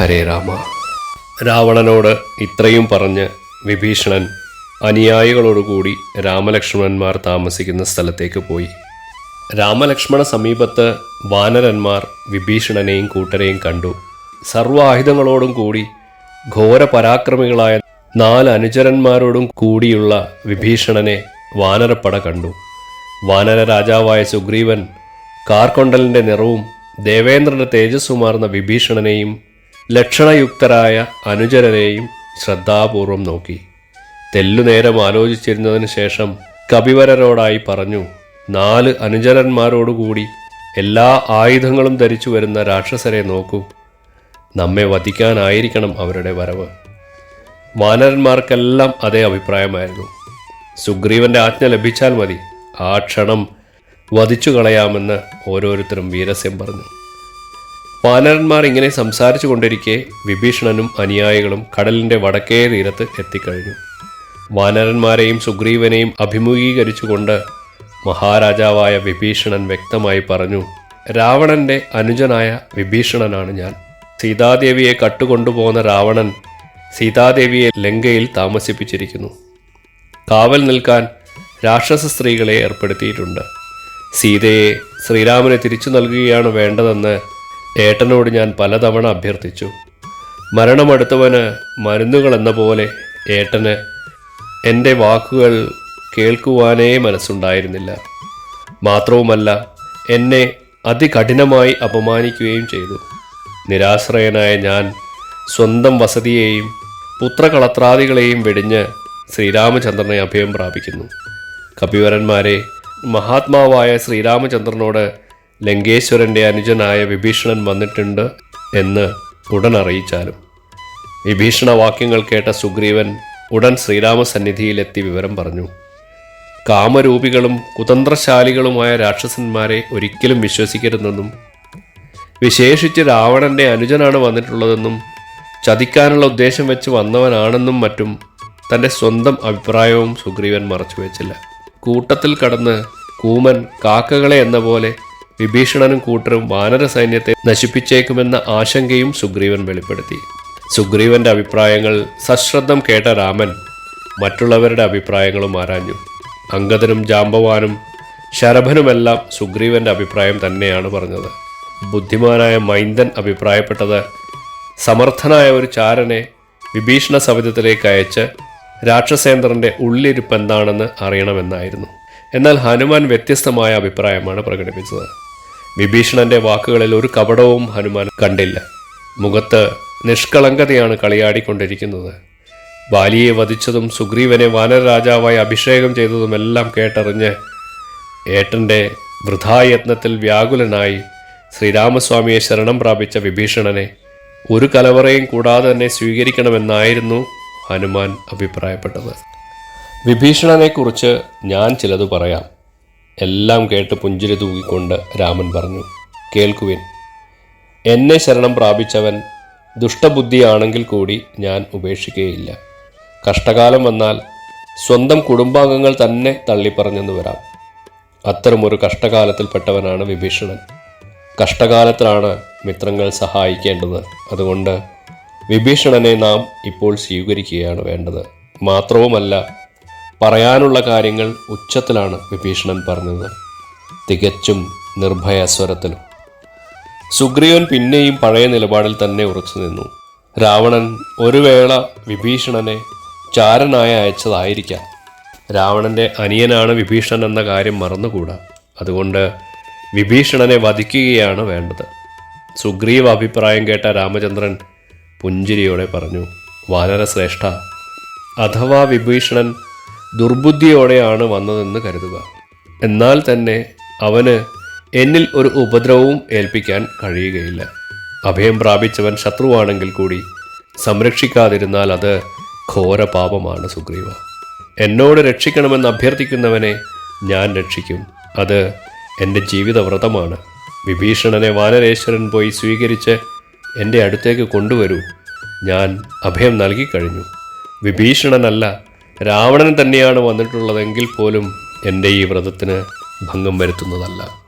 ഹരേ രാമ. രാവണനോട് ഇത്രയും പറഞ്ഞ് വിഭീഷണൻ അനുയായികളോടുകൂടി രാമലക്ഷ്മണന്മാർ താമസിക്കുന്ന സ്ഥലത്തേക്ക് പോയി. രാമലക്ഷ്മണ സമീപത്ത് വാനരന്മാർ വിഭീഷണനെയും കൂട്ടരെയും കണ്ടു. സർവ കൂടി ഘോര പരാക്രമികളായ നാല് അനുചരന്മാരോടും കൂടിയുള്ള വിഭീഷണനെ വാനരപ്പട കണ്ടു. വാനര രാജാവായ സുഗ്രീവൻ കാർക്കൊണ്ടലിന്റെ നിറവും ദേവേന്ദ്രന്റെ തേജസ്സുമാർന്ന വിഭീഷണനെയും ലക്ഷണയുക്തരായ അനുചരനെയും ശ്രദ്ധാപൂർവം നോക്കി. തെല്ലുനേരം ആലോചിച്ചിരുന്നതിന് ശേഷം കപിവരരോടായി പറഞ്ഞു നാല് അനുചരന്മാരോടുകൂടി എല്ലാ ആയുധങ്ങളും ധരിച്ചു വരുന്ന രാക്ഷസരെ നോക്കൂ. നമ്മെ വധിക്കാനായിരിക്കണം അവരുടെ വരവ്. വാനരന്മാർക്കെല്ലാം അതേ അഭിപ്രായമായിരുന്നു. സുഗ്രീവന്റെ ആജ്ഞ ലഭിച്ചാൽ മതി. ആ ക്ഷണം വധിച്ചു കളയാമെന്ന് ഓരോരുത്തരും വീരസ്യം പറഞ്ഞു. വാനരന്മാർ ഇങ്ങനെ സംസാരിച്ചു കൊണ്ടിരിക്കെ വിഭീഷണനും അനുയായികളും കടലിന്റെ വടക്കേ തീരത്ത് എത്തിക്കഴിഞ്ഞു. വാനരന്മാരെയും സുഗ്രീവനെയും അഭിമുഖീകരിച്ചുകൊണ്ട് മഹാരാജാവായ വിഭീഷണൻ വ്യക്തമായി പറഞ്ഞു രാവണന്റെ അനുജനായ വിഭീഷണനാണ് ഞാൻ. സീതാദേവിയെ കട്ടുകൊണ്ടുപോകുന്ന രാവണൻ സീതാദേവിയെ ലങ്കയിൽ താമസിപ്പിച്ചിരിക്കുന്നു. കാവൽ നിൽക്കാൻ രാക്ഷസ സ്ത്രീകളെ ഏർപ്പെടുത്തിയിട്ടുണ്ട്. സീതയെ ശ്രീരാമനെ തിരിച്ചു നൽകുകയാണ് വേണ്ടതെന്ന് ഏട്ടനോട് ഞാൻ പലതവണ അഭ്യർത്ഥിച്ചു. മരണമടുത്തവന് മരുന്നുകൾ എന്ന പോലെ ഏട്ടന് എന്റെ വാക്കുകൾ കേൾക്കുവാനേ മനസ്സുണ്ടായിരുന്നില്ല. മാത്രവുമല്ല എന്നെ അതികഠിനമായി അപമാനിക്കുകയും ചെയ്തു. നിരാശ്രയനായ ഞാൻ സ്വന്തം വസതിയെയും പുത്രകളത്രാദികളെയും വെടിഞ്ഞ് ശ്രീരാമചന്ദ്രനെ അഭയം പ്രാപിക്കുന്നു. കപിവരന്മാരെ മഹാത്മാവായ ശ്രീരാമചന്ദ്രനോട് ലങ്കേശ്വരന്റെ അനുജനായ വിഭീഷണൻ വന്നിട്ടുണ്ട് എന്ന് ഉടൻ അറിയിച്ചാലും. വിഭീഷണ വാക്യങ്ങൾ കേട്ട സുഗ്രീവൻ ഉടൻ ശ്രീരാമസന്നിധിയിലെത്തി വിവരം പറഞ്ഞു. കാമരൂപികളും കുതന്ത്രശാലികളുമായ രാക്ഷസന്മാരെ ഒരിക്കലും വിശ്വസിക്കരുതെന്നും വിശേഷിച്ച് രാവണന്റെ അനുജനാണ് വന്നിട്ടുള്ളതെന്നും ചതിക്കാനുള്ള ഉദ്ദേശം വെച്ച് വന്നവനാണെന്നും മറ്റും തന്റെ സ്വന്തം അഭിപ്രായവും സുഗ്രീവൻ മറച്ചുവെച്ചില്ല. കൂട്ടത്തിൽ കടന്ന് കൂമൻ കാക്കകളെ എന്ന പോലെ വിഭീഷണനും കൂട്ടരും വാനര സൈന്യത്തെ നശിപ്പിച്ചേക്കുമെന്ന ആശങ്കയും സുഗ്രീവൻ വെളിപ്പെടുത്തി. സുഗ്രീവന്റെ അഭിപ്രായങ്ങൾ സശ്രദ്ധം കേട്ട രാമൻ മറ്റുള്ളവരുടെ അഭിപ്രായങ്ങളും ആരാഞ്ഞു. അംഗദനും ജാമ്പവാനും ശരഭനുമെല്ലാം സുഗ്രീവന്റെ അഭിപ്രായം തന്നെയാണ് പറഞ്ഞത്. ബുദ്ധിമാനായ മൈന്ദൻ അഭിപ്രായപ്പെട്ടത് സമർത്ഥനായ ഒരു ചാരനെ വിഭീഷണ സവിധത്തിലേക്ക് അയച്ച് രാക്ഷസേന്ദ്രന്റെ ഉള്ളിരിപ്പ് എന്താണെന്ന് അറിയണമെന്നായിരുന്നു. എന്നാൽ ഹനുമാൻ വ്യത്യസ്തമായ അഭിപ്രായമാണ് പ്രകടിപ്പിച്ചത്. വിഭീഷണന്റെ വാക്കുകളിൽ ഒരു കപടവും ഹനുമാൻ കണ്ടില്ല. മുഖത്ത് നിഷ്കളങ്കതയാണ് കളിയാടിക്കൊണ്ടിരിക്കുന്നത്. ബാലിയെ വധിച്ചതും സുഗ്രീവനെ വാനരരാജാവായി അഭിഷേകം ചെയ്തതുമെല്ലാം കേട്ടറിഞ്ഞ് ഏട്ടന്റെ വൃഥായത്നത്തിൽ വ്യാകുലനായി ശ്രീരാമസ്വാമിയെ ശരണം പ്രാപിച്ച വിഭീഷണനെ ഒരു കലവറയും കൂടാതെ തന്നെ സ്വീകരിക്കണമെന്നായിരുന്നു ഹനുമാൻ അഭിപ്രായപ്പെട്ടത്. വിഭീഷണനെക്കുറിച്ച് ഞാൻ ചിലത് പറയാം. എല്ലാം കേട്ട് പുഞ്ചിരി തൂകിക്കൊണ്ട് രാമൻ പറഞ്ഞു കേൾക്കുവിൻ. എന്നെ ശരണം പ്രാപിച്ചവൻ ദുഷ്ടബുദ്ധിയാണെങ്കിൽ കൂടി ഞാൻ ഉപേക്ഷിക്കുകയില്ല. കഷ്ടകാലം വന്നാൽ സ്വന്തം കുടുംബാംഗങ്ങൾ തന്നെ തള്ളിപ്പറഞ്ഞെന്ന് വരാം. അത്തരമൊരു കഷ്ടകാലത്തിൽപ്പെട്ടവനാണ് വിഭീഷണൻ. കഷ്ടകാലത്തിലാണ് മിത്രങ്ങൾ സഹായിക്കേണ്ടത്. അതുകൊണ്ട് വിഭീഷണനെ നാം ഇപ്പോൾ സ്വീകരിക്കുകയാണ് വേണ്ടത്. മാത്രവുമല്ല പറയാനുള്ള കാര്യങ്ങൾ ഉച്ചത്തിലാണ് വിഭീഷണൻ പറഞ്ഞത്. തികച്ചും നിർഭയ സ്വരത്തിലും സുഗ്രീവൻ പിന്നെയും പഴയ നിലപാടിൽ തന്നെ ഉറച്ചു നിന്നു. രാവണൻ ഒരു വേള വിഭീഷണനെ ചാരനായ അയച്ചതായിരിക്കാം. രാവണന്റെ അനിയനാണ് വിഭീഷണൻ എന്ന കാര്യം മറന്നുകൂടാ. അതുകൊണ്ട് വിഭീഷണനെ വധിക്കുകയാണ് വേണ്ടത്. സുഗ്രീവ അഭിപ്രായം കേട്ട രാമചന്ദ്രൻ പുഞ്ചിരിയോടെ പറഞ്ഞു വാനരശ്രേഷ്ഠ അഥവാ വിഭീഷണൻ ദുർബുദ്ധിയോടെയാണ് വന്നതെന്ന് കരുതുക. എന്നാൽ തന്നെ അവന് എന്നിൽ ഒരു ഉപദ്രവവും ഏൽപ്പിക്കാൻ കഴിയുകയില്ല. അഭയം പ്രാപിച്ചവൻ ശത്രുവാണെങ്കിൽ കൂടി സംരക്ഷിക്കാതിരുന്നാൽ അത് ഘോര പാപമാണ് സുഗ്രീവ. എന്നോട് രക്ഷിക്കണമെന്ന് അഭ്യർത്ഥിക്കുന്നവനെ ഞാൻ രക്ഷിക്കും. അത് എന്റെ ജീവിതവ്രതമാണ്. വിഭീഷണനെ വാനരേശ്വരൻ പോയി സ്വീകരിച്ച് എന്റെ അടുത്തേക്ക് കൊണ്ടുവരൂ. ഞാൻ അഭയം നൽകിക്കഴിഞ്ഞു. വിഭീഷണനല്ല രാവണൻ തന്നെയാണ് വന്നിട്ടുള്ളതെങ്കിൽ പോലും എന്റെ ഈ വ്രതത്തിന് ഭംഗം വരുത്തുന്നതല്ല.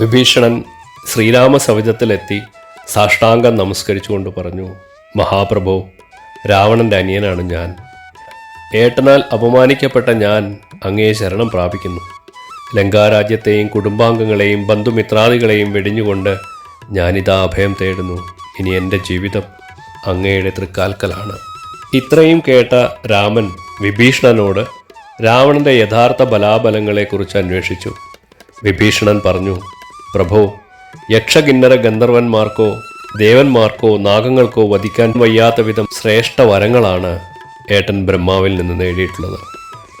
വിഭീഷണൻ ശ്രീരാമ സവിധത്തിലെത്തി സാഷ്ടാംഗം നമസ്കരിച്ചുകൊണ്ട് പറഞ്ഞു മഹാപ്രഭു രാവണന്റെ അനിയനാണ് ഞാൻ. ഏട്ടനാൽ അപമാനിക്കപ്പെട്ട ഞാൻ അങ്ങേ ശരണം പ്രാപിക്കുന്നു. ലങ്കാരാജ്യത്തെയും കുടുംബാംഗങ്ങളെയും ബന്ധുമിത്രാദികളെയും വെടിഞ്ഞുകൊണ്ട് ഞാനിതാ അഭയം തേടുന്നു. ഇനി എന്റെ ജീവിതം അങ്ങയുടെ തൃക്കാൽക്കലാണ്. ഇത്രയും കേട്ട രാമൻ വിഭീഷണനോട് രാവണന്റെ യഥാർത്ഥ ബലാബലങ്ങളെക്കുറിച്ച് അന്വേഷിച്ചു. വിഭീഷണൻ പറഞ്ഞു പ്രഭു യക്ഷകിന്നര ഗന്ധർവന്മാർക്കോ ദേവന്മാർക്കോ നാഗങ്ങൾക്കോ വധിക്കാൻ വയ്യാത്ത വിധം ശ്രേഷ്ഠ വരങ്ങളാണ് ഏട്ടൻ ബ്രഹ്മാവിൽ നിന്ന് നേടിയിട്ടുള്ളത്.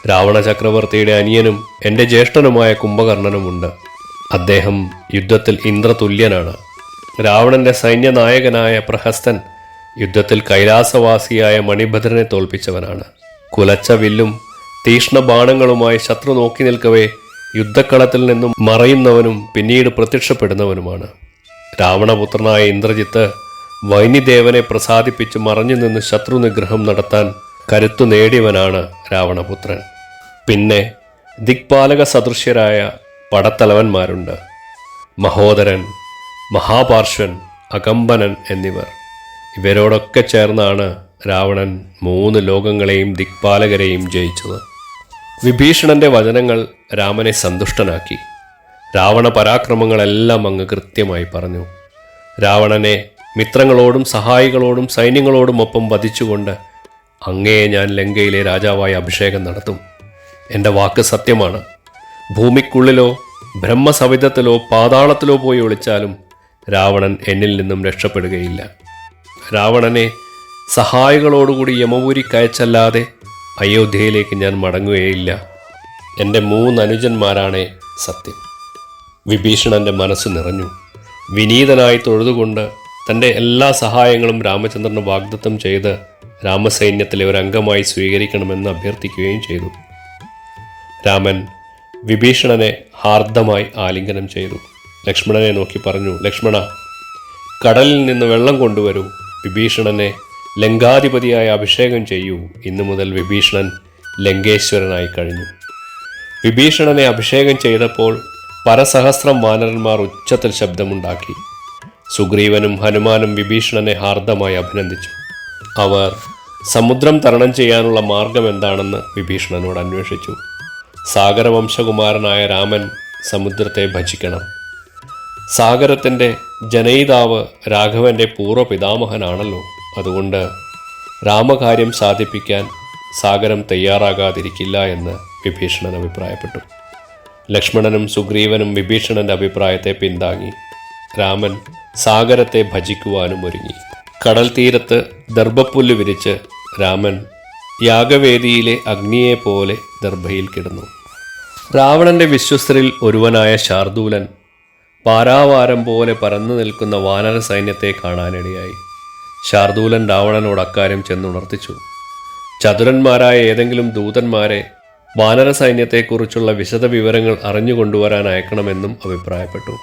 രാവണ ചക്രവർത്തിയുടെ അനിയനും എന്റെ ജ്യേഷ്ഠനുമായ കുംഭകർണനുമുണ്ട്. അദ്ദേഹം യുദ്ധത്തിൽ ഇന്ദ്രതുല്യനാണ്. രാവണന്റെ സൈന്യനായകനായ പ്രഹസ്തൻ യുദ്ധത്തിൽ കൈലാസവാസിയായ മണിഭദ്രനെ തോൽപ്പിച്ചവനാണ്. കുലച്ച വില്ലും തീഷ്ണ ബാണങ്ങളുമായി ശത്രു നോക്കി നിൽക്കവേ യുദ്ധക്കളത്തിൽ നിന്നും മറയുന്നവനും പിന്നീട് പ്രത്യക്ഷപ്പെടുന്നവനുമാണ്. രാവണപുത്രനായ ഇന്ദ്രജിത്ത് വൈനിദേവനെ പ്രസാദിപ്പിച്ച് മറഞ്ഞു നിന്ന് ശത്രു നിഗ്രഹം നടത്താൻ കരുത്തു നേടിയവനാണ് രാവണപുത്രൻ. പിന്നെ ദിക്പാലക സദൃശ്യരായ പടത്തലവന്മാരുണ്ട്. മഹോദരൻ മഹാപാർശ്വൻ അകമ്പനൻ എന്നിവർ. ഇവരോടൊക്കെ ചേർന്നാണ് രാവണൻ മൂന്ന് ലോകങ്ങളെയും ദിക്പാലകരെയും ജയിച്ചത്. വിഭീഷണന്റെ വചനങ്ങൾ രാമനെ സന്തുഷ്ടനാക്കി. രാവണ പരാക്രമങ്ങളെല്ലാം അങ്ങ് കൃത്യമായി പറഞ്ഞു. രാവണനെ മിത്രങ്ങളോടും സഹായികളോടും സൈന്യങ്ങളോടും ഒപ്പം വധിച്ചുകൊണ്ട് അങ്ങയെ ഞാൻ ലങ്കയിലെ രാജാവായി അഭിഷേകം നടത്തും. എന്റെ വാക്ക് സത്യമാണ്. ഭൂമിക്കുള്ളിലോ ബ്രഹ്മസവിധത്തിലോ പാതാളത്തിലോ പോയി ഒളിച്ചാലും രാവണൻ എന്നിൽ നിന്നും രക്ഷപ്പെടുകയില്ല. രാവണനെ സഹായികളോടുകൂടി യമപുരിക്കയച്ചല്ലാതെ അയോധ്യയിലേക്ക് ഞാൻ മടങ്ങുകയില്ല. എന്റെ മൂന്ന് അനുജന്മാരാണേ സത്യം. വിഭീഷണന്റെ മനസ്സ് നിറഞ്ഞു. വിനീതനായി തൊഴുതുകൊണ്ട് തന്റെ എല്ലാ സഹായങ്ങളും രാമചന്ദ്രന് വാഗ്ദത്തം ചെയ്ത് രാമസൈന്യത്തിലെ ഒരു അംഗമായി സ്വീകരിക്കണമെന്ന് അഭ്യർത്ഥിക്കുകയും ചെയ്തു. രാമൻ വിഭീഷണനെ ഹാർദ്ദമായി ആലിംഗനം ചെയ്തു. ലക്ഷ്മണനെ നോക്കി പറഞ്ഞു ലക്ഷ്മണ കടലിൽ നിന്ന് വെള്ളം കൊണ്ടുവരൂ. വിഭീഷണനെ ലങ്കാധിപതിയായി അഭിഷേകം ചെയ്യൂ. ഇന്നു മുതൽ വിഭീഷണൻ ലങ്കേശ്വരനായി കഴിഞ്ഞു. വിഭീഷണനെ അഭിഷേകം ചെയ്തപ്പോൾ പരസഹസ്രം വാനരന്മാർ ഉച്ചത്തിൽ ശബ്ദമുണ്ടാക്കി. സുഗ്രീവനും ഹനുമാനും വിഭീഷണനെ ഹാർദമായി അഭിനന്ദിച്ചു. അവർ സമുദ്രം തരണം ചെയ്യാനുള്ള മാർഗം എന്താണെന്ന് വിഭീഷണനോട് അന്വേഷിച്ചു. സാഗരവംശകുമാരനായ രാമൻ സമുദ്രത്തെ ഭജിക്കണം. സാഗരത്തിന്റെ ജനയിതാവ് രാഘവന്റെ പൂർവ പിതാമഹനാണല്ലോ അതുകൊണ്ട് രാമകാര്യം സാധിപ്പിക്കാൻ സാഗരം തയ്യാറാകാതിരിക്കില്ല എന്ന് വിഭീഷണൻ അഭിപ്രായപ്പെട്ടു. ലക്ഷ്മണനും സുഗ്രീവനും വിഭീഷണന്റെ അഭിപ്രായത്തെ പിന്താങ്ങി. രാമൻ സാഗരത്തെ ഭജിക്കുവാനും ഒരുങ്ങി. കടൽ തീരത്ത് ദർഭപ്പുല്ല് വിരിച്ച് രാമൻ യാഗവേദിയിലെ അഗ്നിയെപ്പോലെ ദർഭയിൽ കിടന്നു. രാവണന്റെ വിശ്വസ്തരിൽ ഒരുവനായ ശാർദൂലൻ പാരാവാരം പോലെ പരന്നു നിൽക്കുന്ന വാനര സൈന്യത്തെ കാണാനിടയായി. ശാർദൂലൻ രാവണനോട് അക്കാര്യം ചെന്നുണർത്തിച്ചു. ചതുരന്മാരായ ഏതെങ്കിലും ദൂതന്മാരെ വാനര സൈന്യത്തെക്കുറിച്ചുള്ള വിശദ വിവരങ്ങൾ അറിഞ്ഞുകൊണ്ടുവരാൻ അയക്കണമെന്നും അഭിപ്രായപ്പെട്ടു.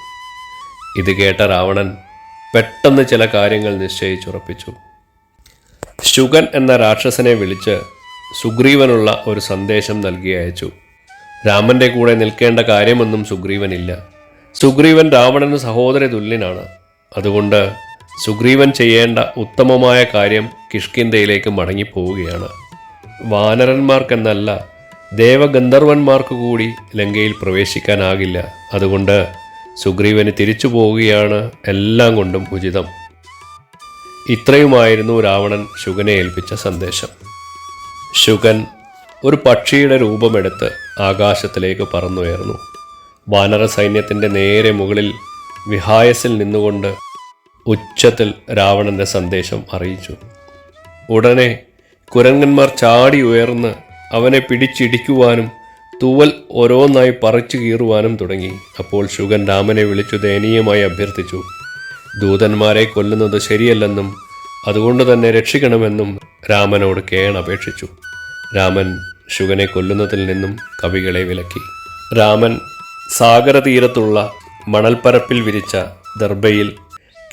ഇത് കേട്ട രാവണൻ പെട്ടെന്ന് ചില കാര്യങ്ങൾ നിശ്ചയിച്ചുറപ്പിച്ചു. ശുഗൻ എന്ന രാക്ഷസനെ വിളിച്ച് സുഗ്രീവനുള്ള ഒരു സന്ദേശം നൽകി അയച്ചു. രാമന്റെ കൂടെ നിൽക്കേണ്ട കാര്യമൊന്നും സുഗ്രീവനില്ല. സുഗ്രീവൻ രാവണന് സഹോദര തുല്യനാണ്. അതുകൊണ്ട് സുഗ്രീവൻ ചെയ്യേണ്ട ഉത്തമമായ കാര്യം കിഷ്കിന്ധയിലേക്ക് മടങ്ങിപ്പോവുകയാണ്. വാനരന്മാർക്കെന്നല്ല ദേവഗന്ധർവന്മാർക്ക് കൂടി ലങ്കയിൽ പ്രവേശിക്കാനാകില്ല. അതുകൊണ്ട് സുഗ്രീവന് തിരിച്ചു പോവുകയാണ് എല്ലാം കൊണ്ടും ഉചിതം. ഇത്രയുമായിരുന്നു രാവണൻ ശുഗനെ ഏൽപ്പിച്ച സന്ദേശം. ശുഗൻ ഒരു പക്ഷിയുടെ രൂപമെടുത്ത് ആകാശത്തിലേക്ക് പറന്നുയർന്നു. വാനര സൈന്യത്തിന്റെ നേരെ മുകളിൽ വിഹായസിൽ നിന്നുകൊണ്ട് ഉച്ചത്തിൽ രാവണന്റെ സന്ദേശം അറിയിച്ചു. ഉടനെ കുരങ്ങന്മാർ ചാടി ഉയർന്ന് അവനെ പിടിച്ചിടിക്കുവാനും തൂവൽ ഓരോന്നായി പറിച്ചു കീറുവാനും തുടങ്ങി. അപ്പോൾ ശുഗൻ രാമനെ വിളിച്ചു ദയനീയമായി അഭ്യർത്ഥിച്ചു ദൂതന്മാരെ കൊല്ലുന്നത് ശരിയല്ലെന്നും അതുകൊണ്ട് തന്നെ രക്ഷിക്കണമെന്നും രാമനോട് കേൺ അപേക്ഷിച്ചു രാമൻ ശുഗനെ കൊല്ലുന്നതിൽ നിന്നും കവികളെ വിലക്കി. രാമൻ സാഗരതീരത്തുള്ള മണൽപ്പരപ്പിൽ വിരിച്ച ദർബയിൽ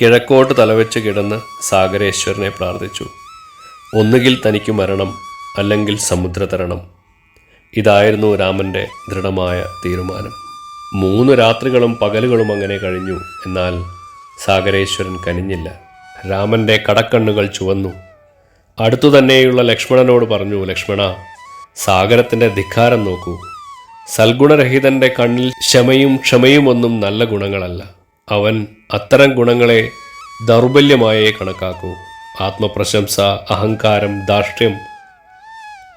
കിഴക്കോട്ട് തലവെച്ച് കിടന്ന് സാഗരേശ്വരനെ പ്രാർത്ഥിച്ചു. ഒന്നുകിൽ തനിക്ക് മരണം അല്ലെങ്കിൽ സമുദ്രതരണം. ഇതായിരുന്നു രാമന്റെ ദൃഢമായ തീരുമാനം. മൂന്ന് രാത്രികളും പകലുകളും അങ്ങനെ കഴിഞ്ഞു. എന്നാൽ സാഗരേശ്വരൻ കനിഞ്ഞില്ല. രാമന്റെ കടക്കണ്ണുകൾ ചുവന്നു. അടുത്തു തന്നെയുള്ള ലക്ഷ്മണനോട് പറഞ്ഞു ലക്ഷ്മണ സാഗരത്തിന്റെ ധിക്കാരം നോക്കൂ. സൽഗുണരഹിതന്റെ കണ്ണിൽ ക്ഷമയും ക്ഷമയുമൊന്നും നല്ല ഗുണങ്ങളല്ല. അവൻ അത്തരം ഗുണങ്ങളെ ദൗർബല്യമായേ കണക്കാക്കൂ. ആത്മപ്രശംസ അഹങ്കാരം ധാർഷ്ട്യം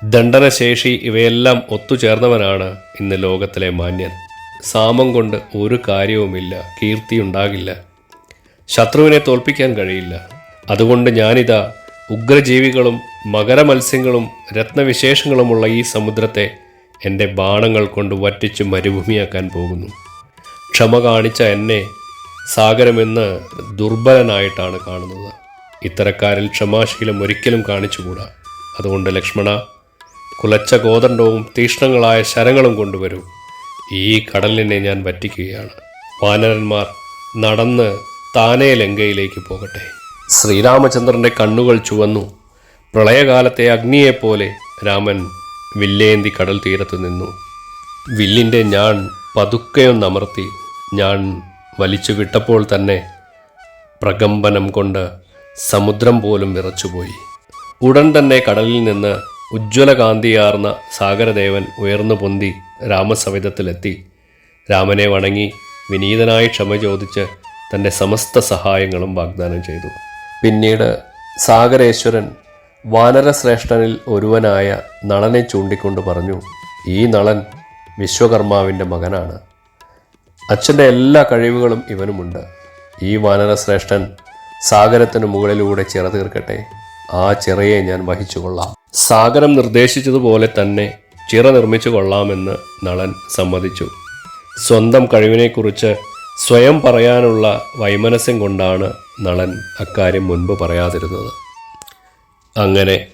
ദണ്ഡനശേഷി ഇവയെല്ലാം ഒത്തുചേർന്നവനാണ് ഇന്ന് ലോകത്തിലെ മാന്യൻ. സാമം കൊണ്ട് ഒരു കാര്യവുമില്ല കീർത്തിയുണ്ടാകില്ല. ശത്രുവിനെ തോൽപ്പിക്കാൻ കഴിയില്ല. അതുകൊണ്ട് ഞാനിതാ ഉഗ്രജീവികളും മകരമത്സ്യങ്ങളും രത്നവിശേഷങ്ങളുമുള്ള ഈ സമുദ്രത്തെ എന്റെ ബാണങ്ങൾ കൊണ്ട് വറ്റിച്ച് മരുഭൂമിയാക്കാൻ പോകുന്നു. ക്ഷമ കാണിച്ച എന്നെ സാഗരമെന്ന് ദുർബലനായിട്ടാണ് കാണുന്നത്. ഇത്തരക്കാരിൽ ക്ഷമാശീലം ഒരിക്കലും കാണിച്ചുകൂടാ. അതുകൊണ്ട് ലക്ഷ്മണ കുലച്ച കോദണ്ഡവും തീക്ഷ്ണങ്ങളായ ശരങ്ങളും കൊണ്ടുവരൂ. ഈ കടലിനെ ഞാൻ വറ്റിക്കുകയാണ്. വാനരന്മാർ നടന്ന് താനേ ലങ്കയിലേക്ക് പോകട്ടെ. ശ്രീരാമചന്ദ്രന്റെ കണ്ണുകൾ ചുവന്നു. പ്രളയകാലത്തെ അഗ്നിയെപ്പോലെ രാമൻ വില്ലേന്തി കടൽ തീരത്ത് നിന്നു. വില്ലിന്റെ ഞാൻ പതുക്കെയൊന്നമർത്തി ഞാൻ വലിച്ചു വിട്ടപ്പോൾ തന്നെ പ്രകമ്പനം കൊണ്ട് സമുദ്രം പോലും വിറച്ചുപോയി. ഉടൻ തന്നെ കടലിൽ നിന്ന് ഉജ്ജ്വലകാന്തിയാർന്ന സാഗരദേവൻ ഉയർന്നു പൊന്തി രാമസവിധത്തിലെത്തി. രാമനെ വണങ്ങി വിനീതനായി ക്ഷമ ചോദിച്ച് തന്റെ സമസ്ത സഹായങ്ങളും വാഗ്ദാനം ചെയ്തു. പിന്നീട് സാഗരേശ്വരൻ വാനരശ്രേഷ്ഠനിൽ ഒരുവനായ നളനെ ചൂണ്ടിക്കൊണ്ട് പറഞ്ഞു ഈ നളൻ വിശ്വകർമാവിന്റെ മകനാണ്. അച്ഛന്റെ എല്ലാ കഴിവുകളും ഇവനുമുണ്ട്. ഈ വാനരശ്രേഷ്ഠൻ സാഗരത്തിന് മുകളിലൂടെ ചിറ തീർക്കട്ടെ. ആ ചിറയെ ഞാൻ വഹിച്ചു കൊള്ളാം സാഗരം നിർദ്ദേശിച്ചതുപോലെ തന്നെ ചിറ നിർമ്മിച്ചു കൊള്ളാമെന്ന് നളൻ സമ്മതിച്ചു. സ്വന്തം കഴിവിനെക്കുറിച്ച് സ്വയം പറയാനുള്ള വൈമനസ്യം കൊണ്ടാണ് നളൻ അക്കാര്യം മുൻപ് പറയാതിരുന്നത്. അങ്ങനെ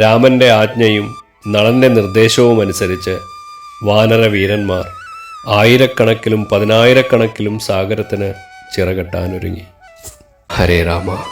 രാമന്റെ ആജ്ഞയും നളന്റെ നിർദ്ദേശവും അനുസരിച്ച് വാനരവീരന്മാർ ആയിരക്കണക്കിലും പതിനായിരക്കണക്കിലും സാഗരത്തിന് ചിറകെട്ടാനൊരുങ്ങി. ഹരേ രാമ.